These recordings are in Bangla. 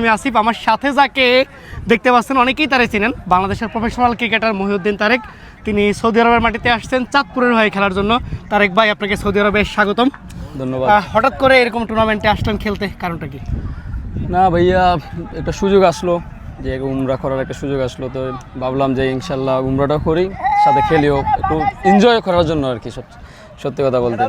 আমি আসিফ আমার সাথে যাকে দেখতে পাচ্ছেন অনেকেই তারে চিনেন। বাংলাদেশের প্রফেশনাল ক্রিকেটার মহিউদ্দিন তারেক। তিনি সৌদি আরবের মাটিতে আসছেন চাঁদপুরের হয়ে খেলার জন্য। তারেক ভাই আপনাকে সৌদি আরবে স্বাগতম। ধন্যবাদ। হঠাৎ করে এরকম টুর্নামেন্টে আসলেন খেলতে কারণটা কি? না ভাইয়া একটা সুযোগ আসলো যে উমরা করার একটা সুযোগ আসলো। তো ভাবলাম যে ইনশাল্লাহ উমরাটা করি সাথে খেলিও একটু এনজয় করার জন্য আর কি সব- সত্যি কথা বলতে।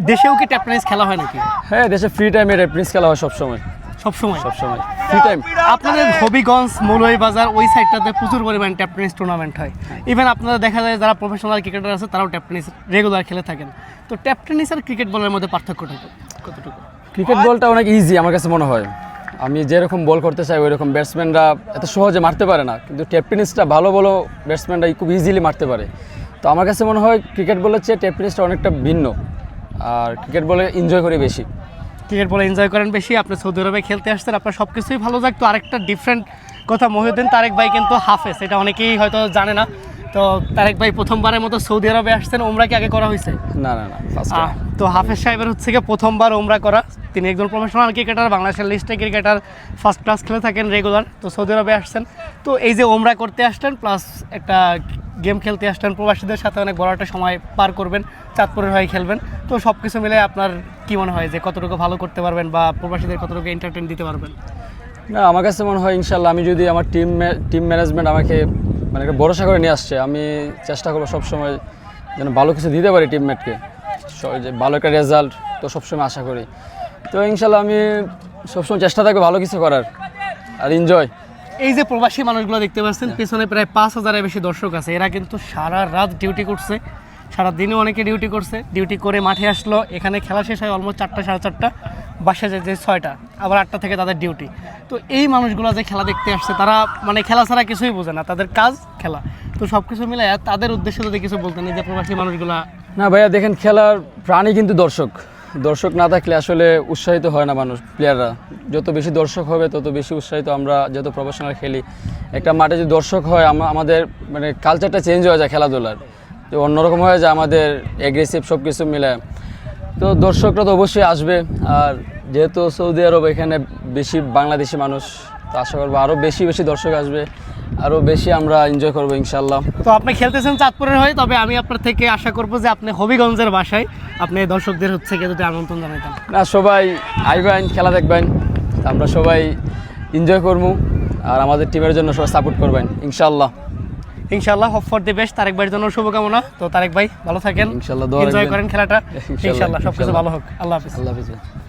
দেশেও কি ট্যাপ খেলা হয় নাকি? হ্যাঁ দেশে ফ্রি টাইমে প্রিন্স খেলা হয় সবসময়। সবসময়। সবসময়। ফ্রি টাইম আপনাদের হবিগঞ্জ মৌলভীবাজার ওই সাইডটাতে প্রচুর পরিমাণ ট্যাপ টেনিস টুর্নামেন্ট হয়। ইভেন আপনারা দেখা যায় যারা প্রফেশনাল ক্রিকেটার আছে তারাও ট্যাপ টেনিস রেগুলার খেলে থাকেন। তো ট্যাপ টেনিস আর ক্রিকেট বলের মধ্যে পার্থক্যটা কতটুকু? ক্রিকেট বলটা অনেক ইজি আমার কাছে মনে হয়। আমি যেরকম বল করতে চাই ওই রকম ব্যাটসম্যানরা এত সহজে মারতে পারে না। কিন্তু টেপ টেনিসটা ভালো ভালো ব্যাটসম্যানরা খুব ইজিলি মারতে পারে। তো আমার কাছে মনে হয় ক্রিকেট বলের চেয়ে টেপ টেনিসটা অনেকটা ভিন্ন। আর ক্রিকেট বলে এনজয় করি বেশি। ক্রিকেট বলে এনজয় করেন বেশি আপনি সৌদি আরবে খেলতে আসছেন আপনার সব কিছুই ভালো যাক তো আরেকটা ডিফারেন্ট কথা মহিউদ্দিন তারেক ভাই কিন্তু হাফেজ এটা অনেকেই হয়তো জানে না। তো তারেক ভাই প্রথমবারের মতো সৌদি আরবে আসছেন ওমরা কি আগে করা হয়েছে? না না না তো হাফেজ সাহেবের হচ্ছে গিয়ে প্রথমবার ওমরা করা। তিনি একজন প্রফেশনাল ক্রিকেটার বাংলাদেশের লিস্টে ক্রিকেটার ফার্স্ট ক্লাস খেলে থাকেন রেগুলার তো সৌদি আরবে আসছেন। তো এই যে ওমরা করতে আসলেন প্লাস একটা গেম খেলতে আসলেন প্রবাসীদের সাথে অনেক বড় একটা সময় পার করবেন চাঁদপুরের হয়ে খেলবেন। তো সব কিছু মিলে আপনার কি মনে হয় যে কতটুকু ভালো করতে পারবেন বা প্রবাসীদের কতটুকু এন্টারটেন দিতে পারবেন? না আমার কাছে মনে হয় ইনশাল্লাহ আমি যদি আমার টিম টিম ম্যানেজমেন্ট আমাকে মানে একটা ভরসা করে নিয়ে আসছে আমি চেষ্টা করব সবসময় যেন ভালো কিছু দিতে পারি টিমমেটকে যে ভালো একটা রেজাল্ট তো সবসময় আশা করি। তো ইনশাল্লাহ আমি সবসময় চেষ্টা থাকব ভালো কিছু করার আর এনজয় এই যে প্রবাসী মানুষগুলো দেখতে পাচ্ছেন পেছনে প্রায় পাঁচ হাজারের বেশি দর্শক আছে এরা কিন্তু সারা রাত ডিউটি করছে। সারা দিনে অনেকে ডিউটি করছে। ডিউটি করে মাঠে আসলো, এখানে খেলা শেষ হয় অলমোস্ট চারটা, সাড়ে চারটা বাসা যায় যে ছয়টা, আবার আটটা থেকে তাদের ডিউটি তো এই মানুষগুলো যে খেলা দেখতে আসছে, তারা মানে খেলা ছাড়া কিছুই বোঝে না, তাদের কাজ খেলা। তো সব কিছু মিলে তাদের উদ্দেশ্যে যদি কিছু বলতেন যে প্রবাসী মানুষগুলা। না ভাইয়া, দেখেন, খেলার প্রাণী কিন্তু দর্শক। দর্শক না থাকলে আসলে উৎসাহিত হয় না মানুষ প্লেয়াররা যত বেশি দর্শক হবে, তত বেশি উৎসাহিত আমরা যত প্রফেশনাল খেলি। একটা মাঠে যদি দর্শক হয়, আমা- আমাদের মানে কালচারটা চেঞ্জ হয়ে যায় খেলাধুলার। তো অন্যরকম হয়ে যায় আমাদের অ্যাগ্রেসিভ সব কিছু মিলে। তো দর্শকরা তো অবশ্যই আসবে। আর যেহেতু সৌদি আরব এখানে বেশি বাংলাদেশি মানুষ তো আশা করব আরও বেশি বেশি দর্শক আসবে। আরও বেশি আমরা এনজয় করব ইনশাল্লাহ তো আপনি খেলতেছেন চাঁদপুরের হয়ে তবে আমি আপনার থেকে আশা করব যে আপনি হবিগঞ্জের বাসায় আপনি দর্শকদের হচ্ছে গিয়ে যদি আমন্ত্রণ জানাইতেন। না সবাই আইবেন খেলা দেখবেন। আমরা সবাই এনজয় করব। আর আমাদের টিমের জন্য সবাই সাপোর্ট করবেন ইনশাল্লাহ ইনশাল্লাহ hope for the best Tareq ভাইয়ের জন্য শুভকামনা। তো তারেক ভাই ভালো থাকেন। ইনশাল্লাহ এনজয় করেন খেলাটা। ইনশাল্লাহ, ইনশাল্লাহ সব কিছু ইনশাল্লাহ। ভালো হোক। আল্লাহ হাফিজ। আল্লাহ হাফিজ।